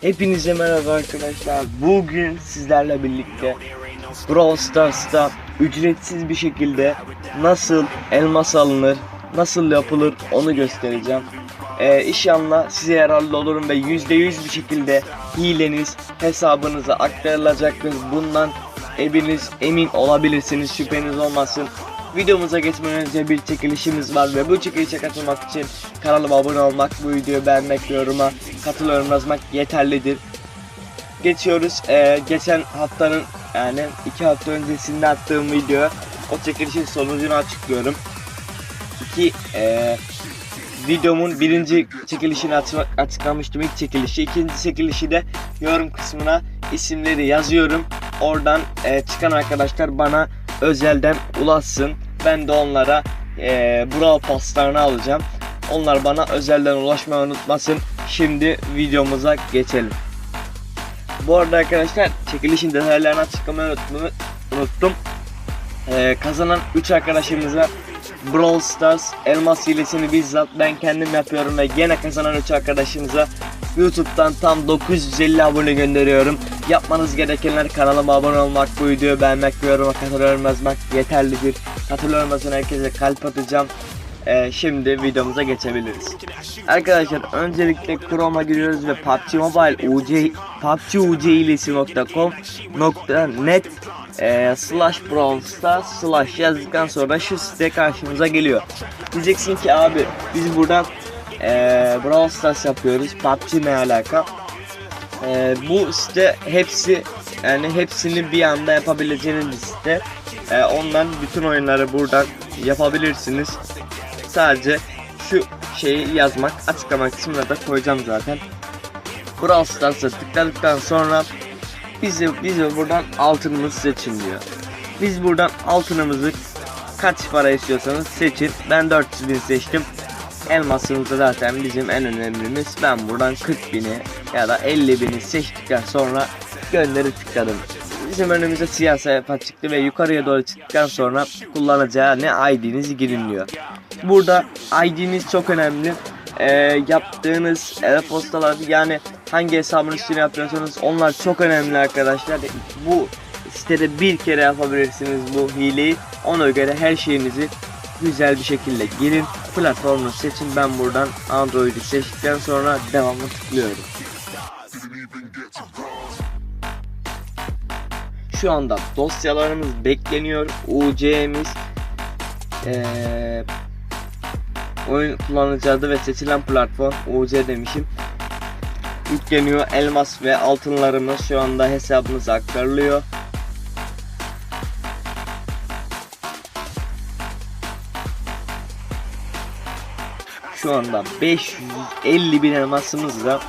Hepinize merhaba arkadaşlar. Bugün sizlerle birlikte Brawl Stars'ta ücretsiz bir şekilde nasıl elmas alınır, nasıl yapılır onu göstereceğim. Ee, inşallah size yararlı olurum ve %100 bir şekilde hileniz hesabınıza aktarılacaktır. Bundan eviniz emin olabilirsiniz şüpheniz olmasın. Videomuza geçmeden önce bir çekilişimiz var ve bu çekilişe katılmak için kanalıma abone olmak, bu videoyu beğenmek yoruma katılıyorum yazmak yeterlidir. Geçiyoruz. Ee, geçen haftanın yani iki hafta öncesinde attığım video o çekilişin sonucunu açıklıyorum. İki ee, videomun birinci çekilişini açı- açıklamıştım ilk çekilişi. ikinci çekilişi de yorum kısmına isimleri yazıyorum. Oradan ee, çıkan arkadaşlar bana özelden ulaşsın. Ben de onlara ee, Brawl paslarını alacağım. Onlar bana özelden ulaşmayı unutmasın. Şimdi videomuza geçelim. Bu arada arkadaşlar çekilişin detaylarını açıklamayı unuttum. Ee, kazanan 3 arkadaşımıza Brawl Stars elmas hilesini bizzat ben kendim yapıyorum ve gene kazanan 3 arkadaşımıza YouTube'dan tam 950 abone gönderiyorum. Yapmanız gerekenler kanalıma abone olmak, bu videoyu beğenmek yoruma katılıyorum yazmak yeterlidir. Katılıyorum yazan herkese kalp atacağım. Ee, şimdi videomuza geçebiliriz. Arkadaşlar öncelikle Chrome'a giriyoruz ve PUBG Mobile UC PUBGUCilesi.com.net e, slash Stars slash yazdıktan sonra şu site karşımıza geliyor. Diyeceksin ki abi biz buradan e, Brawl Stars yapıyoruz. PUBG ne alaka? E, bu site hepsi yani hepsini bir anda yapabileceğiniz bir site. E, ondan bütün oyunları buradan yapabilirsiniz. Sadece şu şeyi yazmak açıklama kısmına da koyacağım zaten. Brawl Stars'a tıkladıktan sonra bizi bizi buradan altınımız seçin diyor. Biz buradan altınımızı kaç para istiyorsanız seçin. Ben 400 bin seçtim. Elmasımız da zaten bizim en önemlimiz. Ben buradan 40 bini ya da 50 bini seçtikten sonra gönderi tıkladım. Bizim önümüze siyah sayfa çıktı ve yukarıya doğru çıktıktan sonra kullanacağı ne ID'nizi girin. Burada ID'niz çok önemli. Ee, yaptığınız e-postalar yani hangi hesabın üstüne yapıyorsanız onlar çok önemli arkadaşlar. Bu sitede bir kere yapabilirsiniz bu hileyi. Ona göre her şeyinizi güzel bir şekilde girin. Platformu seçin. Ben buradan Android'i seçtikten sonra devamlı tıklıyorum. Şu anda dosyalarımız bekleniyor. UC'miz eee oyun kullanıcı adı ve seçilen platform UC demişim. Yükleniyor. Elmas ve altınlarımız şu anda hesabımıza aktarılıyor. Şu anda 550 bin elmasımızla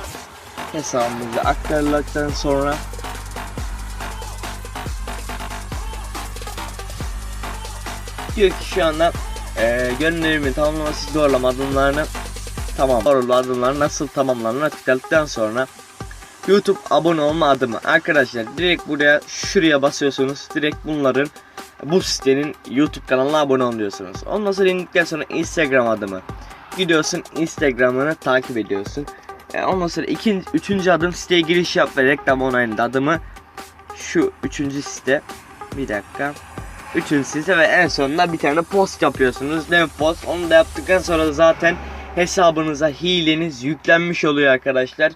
hesabımıza aktarıldıktan sonra diyor ki şu anda e, gönderimi tamamlaması doğrulama adımlarını tamam doğrulama adımları nasıl tamamlanır tıkladıktan sonra YouTube abone olma adımı. Arkadaşlar direkt buraya şuraya basıyorsunuz. Direkt bunların bu sitenin YouTube kanalına abone oluyorsunuz. Ondan sonra indikten sonra Instagram adımı gidiyorsun Instagram'ını takip ediyorsun. E, ondan sonra ikinci, üçüncü adım siteye giriş yap ve reklam onayında adımı şu üçüncü site bir dakika Üçüncü site ve en sonunda bir tane post yapıyorsunuz. Dev post. Onu da yaptıktan sonra zaten hesabınıza hileniz yüklenmiş oluyor arkadaşlar.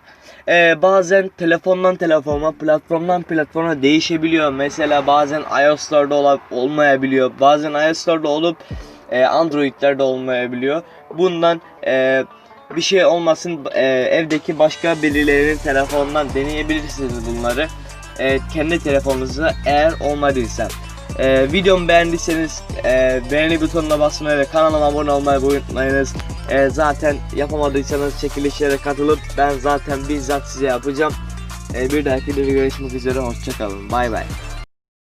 Ee, bazen telefondan telefona, platformdan platforma değişebiliyor. Mesela bazen iOS'larda ol olmayabiliyor. Bazen iOS'larda olup e, Android'lerde olmayabiliyor. Bundan e, bir şey olmasın e, evdeki başka birilerinin telefonundan deneyebilirsiniz bunları. E, kendi telefonunuza eğer olmadıysa. Ee, videomu beğendiyseniz e, beğeni butonuna basmayı ve kanalıma abone olmayı unutmayınız. Ee, zaten yapamadıysanız çekilişlere katılıp ben zaten bizzat size yapacağım. Ee, bir dahaki videoda görüşmek üzere hoşçakalın. Bay bay.